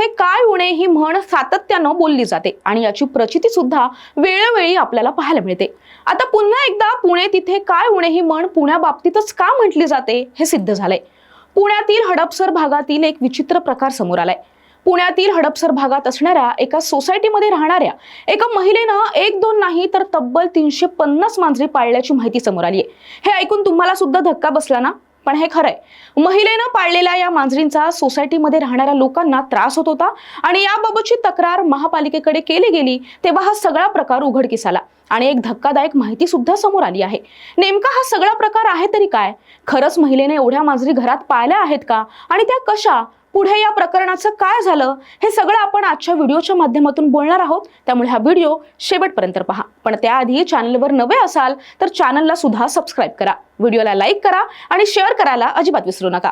कुठे काय उणे ही म्हण सातत्यानं बोलली जाते आणि याची प्रचिती सुद्धा वेळोवेळी आपल्याला पाहायला मिळते. आता पुन्हा एकदा पुणे तिथे काय उणे ही म्हण पुण्याबाबतीतच का म्हटली जाते हे सिद्ध झालंय. पुण्यातील हडपसर भागातील एक विचित्र प्रकार समोर आलाय. पुण्यातील हडपसर भागात असणाऱ्या एका सोसायटीमध्ये राहणाऱ्या एका महिलेनं एक दोन नाही तर तब्बल तीनशे पन्नास मांजरी पाळल्याची माहिती समोर आली आहे हे ऐकून तुम्हाला सुद्धा धक्का बसला ना? पण हे खरंय. महिलेनं पाळलेल्या या मांजरींचा सोसायटीमध्ये राहणाऱ्या लोकांना त्रास होत होता आणि याबाबतची तक्रार महापालिकेकडे केली गेली तेव्हा हा सगळा प्रकार उघडकीस आला आणि एक धक्कादायक माहिती सुद्धा समोर आली आहे. नेमका हा सगळा प्रकार आहे तरी काय? खरंच महिलेने एवढ्या मांजरी घरात पाळल्या आहेत का? आणि त्या कशा? पुढे या प्रकरणाचं काय झालं हे सगळं आपण आजच्या व्हिडिओच्या माध्यमातून बोलणार आहोत. त्यामुळे हा व्हिडिओ शेवटपर्यंत पहा. पण त्याआधी चॅनलवर नवे असाल तर चॅनलला सुद्धा सबस्क्राईब करा. व्हिडिओला लाईक करा आणि शेअर करायला अजिबात विसरू नका.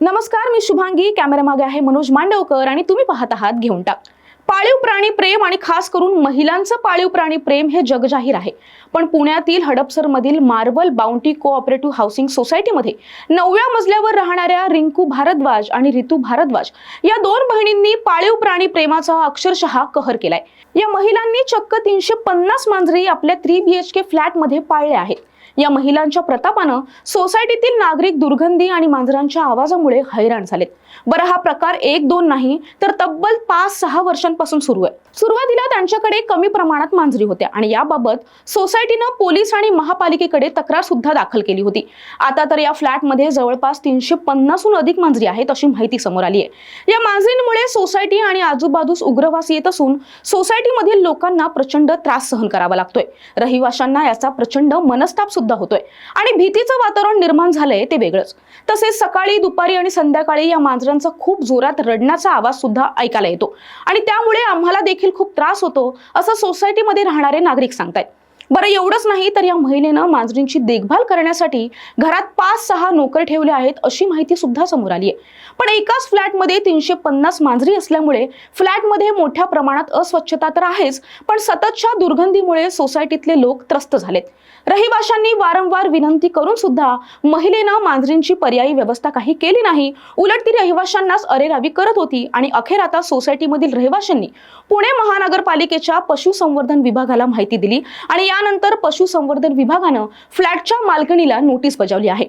नमस्कार मी शुभांगी. कॅमेरामागे आहे मनोज मांडवकर आणि तुम्ही पाहत आहात घेऊन टाक. पाळीव प्राणी प्रेम आणि खास करून महिलांचं पाळीव प्राणी प्रेम हे जगजाहीर आहे. पण पुण्यातील हडपसरमधील मार्बल बाउंटी कोऑपरेटिव्ह हाऊसिंग सोसायटीमध्ये नवव्या मजल्यावर राहणाऱ्या रिंकू भारद्वाज आणि रितू भारद्वाज या दोन बहिणींनी पाळीव प्राणी प्रेमाचा अक्षरशः कहर केलाय. या महिलांनी चक्क तीनशे पन्नास मांजरी आपल्या थ्री बी एच के फ्लॅटमध्ये पाळल्या आहेत. या महिलांच्या प्रतापानं सोसायटीतील नागरिक दुर्गंधी आणि मांजरांच्या आवाजामुळे हैराण झालेत. बरं हा प्रकार एक दोन नाही तर तब्बल पाच सहा वर्षांपासून सुरू आहे. सुरुवातीला त्यांच्याकडे कमी प्रमाणात मांजरी होत्या आणि याबाबत सोसायटीनं पोलीस आणि महापालिकेकडे तक्रार सुद्धा दाखल केली होती. आता तर या फ्लॅटमध्ये जवळपास तीनशे पन्नासहून अधिक मांजरी आहेत अशी माहिती समोर आली आहे. या मांजरींमुळे सोसायटी आणि आजूबाजूस उग्रवास येत असून सोसायटीमधील लोकांना प्रचंड त्रास सहन करावा लागतोय. रहिवाशांना याचा प्रचंड मनस्ताप सुद्धा होतोय आणि भीतीचं वातावरण निर्माण झालंय ते वेगळंच. तसेच सकाळी दुपारी आणि संध्याकाळी या मांजरांचा खूप जोरात रडण्याचा आवाज सुद्धा ऐकायला येतो. आणि त्यामुळे आम्हाला देखील खूप त्रास होतो असं सोसायटीमध्ये राहणारे नागरिक सांगतायत. बरं एवढंच नाही तर या महिलेनं मांजरींची देखभाल करण्यासाठी घरात पाच सहा नोकर ठेवले आहेत अशी माहिती सुद्धा समोर आली आहे पण एकाच फ्लॅटमध्ये तीनशे पन्नास मांजरी असल्यामुळे फ्लॅटमध्ये मोठ्या प्रमाणात अस्वच्छता तर आहेच पण सततच्या दुर्गंधीमुळे सोसायटीतले लोक त्रस्त झालेत. रहिवाशांनी वारंवार विनंती करून सुद्धा महिलेनं मांजरींची पर्यायी व्यवस्था काही केली नाही. उलट ती रहिवाशांनाच अरेरावी करत होती आणि अखेर आता सोसायटीमधील रहिवाशांनी पुणे महानगरपालिकेच्या पशुसंवर्धन विभागाला माहिती दिली आणि त्यानंतर पशुसंवर्धन विभागानं फ्लॅटच्या मालकणीला नोटीस बजावली आहे.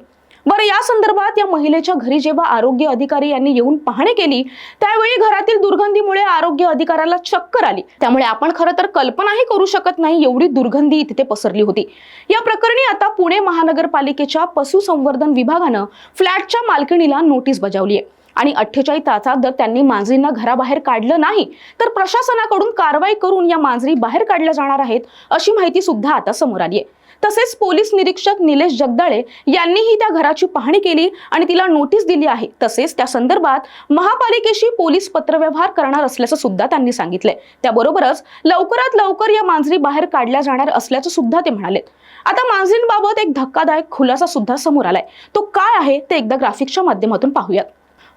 बरं या संदर्भात या महिलेच्या घरी जेव्हा आरोग्य अधिकारी यांनी येऊन पाहणी केली त्यावेळी घरातील दुर्गंधीमुळे आरोग्य अधिकाऱ्याला चक्कर आली. त्यामुळे आपण खरं तर कल्पनाही करू शकत नाही एवढी दुर्गंधी तिथे पसरली होती. या प्रकरणी आता पुणे महानगरपालिकेच्या पशुसंवर्धन विभागानं फ्लॅटच्या मालकिणीला नोटीस बजावली आहे. आणि अठ्ठेचाळीस तासात जर त्यांनी मांजरींना घराबाहेर काढलं नाही तर प्रशासनाकडून कारवाई करून या मांजरी बाहेर काढल्या जाणार आहेत अशी माहिती सुद्धा आता समोर आली आहे तसेच पोलीस निरीक्षक निलेश जगदाळे यांनीही त्या घराची पाहणी केली आणि तिला नोटीस दिली आहे. तसेच त्या संदर्भात महापालिकेशी पोलीस पत्रव्यवहार करणार असल्याचं सुद्धा त्यांनी सांगितलंय. त्याबरोबरच लवकरात लवकर या मांजरी बाहेर काढल्या जाणार असल्याचं सुद्धा ते म्हणाले आता मांजरींबाबत एक धक्कादायक खुलासा सुद्धा समोर आलाय. तो काय आहे ते एकदा ग्राफिक्सच्या माध्यमातून पाहूयात.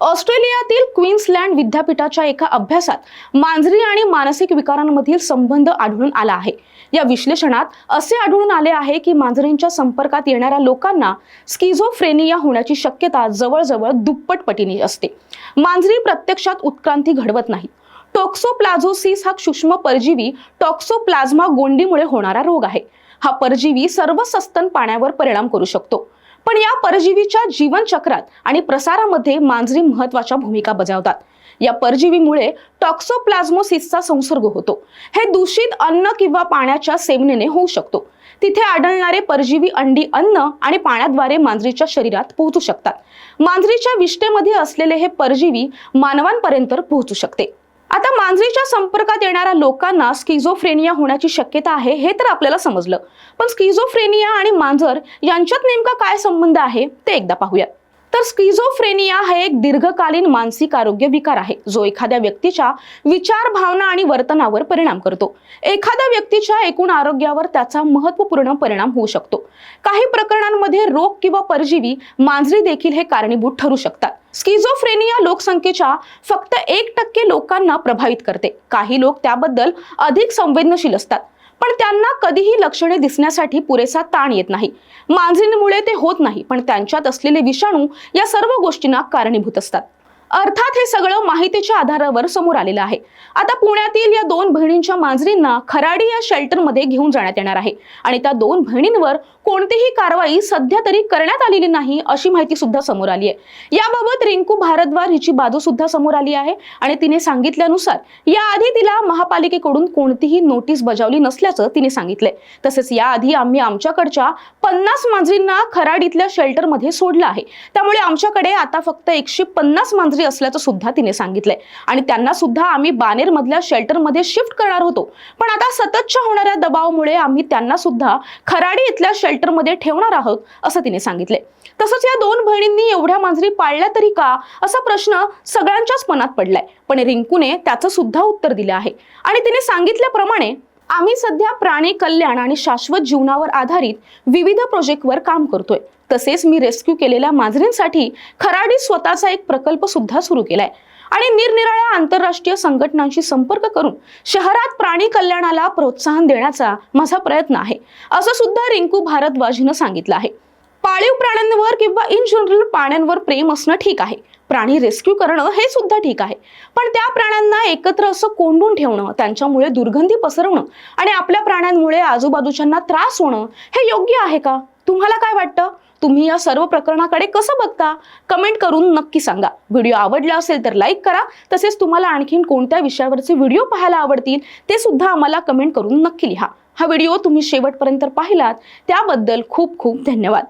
ऑस्ट्रेलियातील क्वीन्सलँड विद्यापीठाच्या एका अभ्यासात मांजरी आणि मानसिक विकारांमधील संबंध आढळून आला आहे. या विश्लेषणात असे आढळून आले आहे की मांजरींच्या संपर्कात येणाऱ्या लोकांना स्किझोफ्रेनिया होण्याची शक्यता जवळजवळ दुप्पट पटीने असते. मांजरी प्रत्यक्षात उत्क्रांती घडवत नाही. टॉक्सोप्लाझोसिस हा सूक्ष्म परजीवी टॉक्सोप्लाझ्मा गोंडीमुळे होणारा रोग आहे. हा परजीवी सर्व सस्तन पाण्यावर परिणाम करू शकतो. पण या परजीवीच्या जीवनचक्रात आणि प्रसारामध्ये मांजरी महत्त्वाच्या भूमिका बजावतात. या परजीवीमुळे टॉक्सोप्लाझ्मोसिसचा संसर्ग होतो. हे दूषित अन्न किंवा पाण्याच्या सेवनेने होऊ शकतो. तिथे आढळणारे परजीवी अंडी अन्न आणि पाण्याद्वारे मांजरीच्या शरीरात पोहोचू शकतात. मांजरीच्या विष्ठेमध्ये असलेले हे परजीवी मानवांपर्यंत पोहोचू शकते. आता मांजरीच्या संपर्कात येणाऱ्या लोकांना स्किझोफ्रेनिया होण्याची शक्यता आहे हे तर आपल्याला समजलं. पण स्किझोफ्रेनिया आणि मांजर यांच्यात नेमका काय संबंध आहे ते एकदा पाहूयात. तर स्किझोफ्रेनिया हा एक दीर्घकालीन मानसिक आरोग्य विकार आहे जो एखाद्या व्यक्तीच्या विचार भावना आणि वर्तनावर परिणाम करतो. एखाद्या व्यक्तीच्या एकूण आरोग्यावर त्याचा महत्त्वपूर्ण परिणाम होऊ शकतो. काही प्रकरणांमध्ये रोग किंवा परजीवी मांजरी देखील हे कारणीभूत ठरू शकतात. स्किझोफ्रेनिया लोकसंख्येच्या फक्त एक टक्के लोकांना प्रभावित करते. काही लोक त्याबद्दल अधिक संवेदनशील असतात पण त्यांना कधीही लक्षणे दिसण्यासाठी पुरेसा ताण येत नाही. मांजरींमुळे ते होत नाही पण त्यांच्यात असलेले विषाणू या सर्व गोष्टींना कारणीभूत असतात. अर्थात हे सगळं माहितीच्या आधारावर समोर आलेलं आहे. आता पुण्यातील या दोन बहिणींच्या मांजरींना खराडी या शेल्टरमध्ये घेऊन जाण्यात येणार आहे. आणि त्या दोन बहिणींवर कोणतीही कारवाई सध्या तरी करण्यात आलेली नाही अशी माहिती सुद्धा समोर आली आहे. याबाबत रिंकू भारद्वार हिची बाजू सुद्धा समोर आली आहे आणि तिने सांगितल्यानुसार याआधी तिला महापालिकेकडून कोणतीही नोटीस बजावली नसल्याचं तिने सांगितलंय. तसेच याआधी आम्ही आमच्याकडच्या पन्नास मांजरींना खराडीतल्या शेल्टरमध्ये सोडलं आहे. त्यामुळे आमच्याकडे आता फक्त एकशे पन्नास मांजरी असल्याचं सुद्धा तिने सांगितलंय. आणि त्यांना सुद्धा आम्ही बानेर मधल्या शेल्टरमध्ये शिफ्ट करणार होतो. पण आता सततच्या होणाऱ्या दबावामुळे आम्ही त्यांना सुद्धा खराडी इथल्या शेल्टरमध्ये ठेवणार आहोत असं तिने सांगितलंय. तसंच या दोन बहिणींनी एवढ्या मांजरी पाळल्या तरी का असा प्रश्न सगळ्यांच्याच मनात पडलाय. पण रिंकूने त्याचं सुद्धा उत्तर दिलं आहे. आणि तिने सांगितल्याप्रमाणे आम्ही सध्या प्राणी कल्याण आणि शाश्वत जीवनावर आधारित विविध प्रोजेक्टवर काम करतोय. तसेच मी रेस्क्यू केलेल्या मांजरींसाठी खराडी स्वतःचा एक प्रकल्प सुद्धा सुरू केलाय. आणि निरनिराळ्या आंतरराष्ट्रीय संघटनांशी संपर्क करून शहरात प्राणी कल्याणाला प्रोत्साहन देण्याचा माझा प्रयत्न आहे असं सुद्धा रिंकू भारद्वाजीनं सांगितलं आहे. पाळीव प्राण्यांवर किंवा इन जनरल प्राण्यांवर प्रेम असणं ठीक आहे प्राणी रेस्क्यू करणं हे सुद्धा ठीक आहे. पण त्या प्राण्यांना एकत्र असं कोंडून ठेवणं त्यांच्यामुळे दुर्गंधी पसरवणं आणि आपल्या प्राण्यांमुळे आजूबाजूच्यांना त्रास होणं हे योग्य आहे का? तुम्हाला काय वाटतं? तुम्ही या सर्व प्रकरणाकडे कसं बघता? कमेंट करून नक्की सांगा. व्हिडिओ आवडला असेल तर लाईक करा. तसेच तुम्हाला आणखीन कोणत्या विषयावरचे व्हिडिओ पाहायला आवडतील ते सुद्धा आम्हाला कमेंट करून नक्की लिहा. हा व्हिडिओ तुम्ही शेवटपर्यंत पाहिलात. त्याबद्दल खूप खूप धन्यवाद.